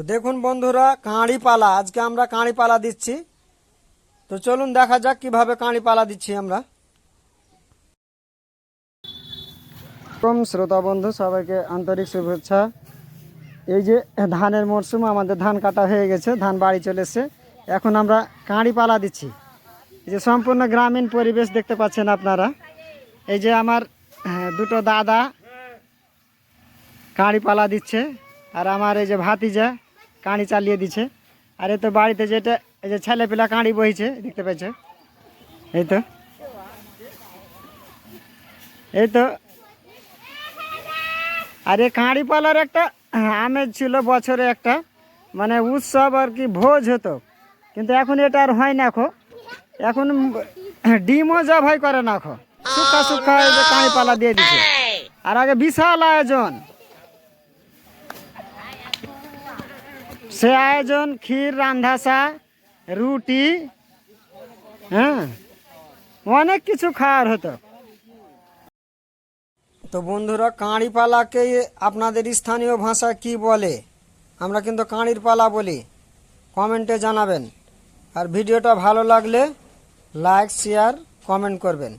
তো দেখুন বন্ধুরা কাঁড়ি পালা আজকে আমরা কাঁড়ি পালা দিচ্ছি। তো চলুন দেখা যাক কীভাবে কাঁড়ি পালা দিচ্ছি আমরা। শ্রোতা বন্ধু সবাইকে আন্তরিক শুভেচ্ছা। এই যে ধানের মরশুম আমাদের ধান কাটা হয়ে গেছে ধান বাড়ি চলে এসছে। এখন আমরা কাঁড়ি পালা দিচ্ছি। এই যে সম্পূর্ণ গ্রামীণ পরিবেশ দেখতে পাচ্ছেন আপনারা। এই যে আমার হ্যাঁ, দুটো দাদা কাঁড়ি পালা দিচ্ছে আর আমার এই যে ভাতিজা কাঁড়ি চালিয়ে দিচ্ছে আর এই তো বাড়িতে যেটা এই যে ছেলেপিলা কাঁড়ি বইছে, দেখতে পাচ্ছে এই তো। এই তো। আর এই কাঁড়ি পালার একটা আমেজ ছিল বছরে একটা। মানে উৎসব আর কি ভোজ হতো। কিন্তু এখন এটা আর হয় না খো। এখন ডিমও যা ভয় করে না সুখা এই যে কাঁড়ি পালা দিয়ে দিচ্ছে আর আগে বিশাল আয়োজন। সে আয়োজন ক্ষীর রান্ধাসা রুটি হ্যাঁ অনেক কিছু খাওয়ার হতো। তো বন্ধুরা কাঁড়ি পালাকে আপনাদের স্থানীয় ভাষা কি বলে? আমরা কিন্তু কাঁড়ির পালা বলি। কমেন্টে জানাবেন। আর ভিডিওটা ভালো লাগলে লাইক, শেয়ার, কমেন্ট করবেন।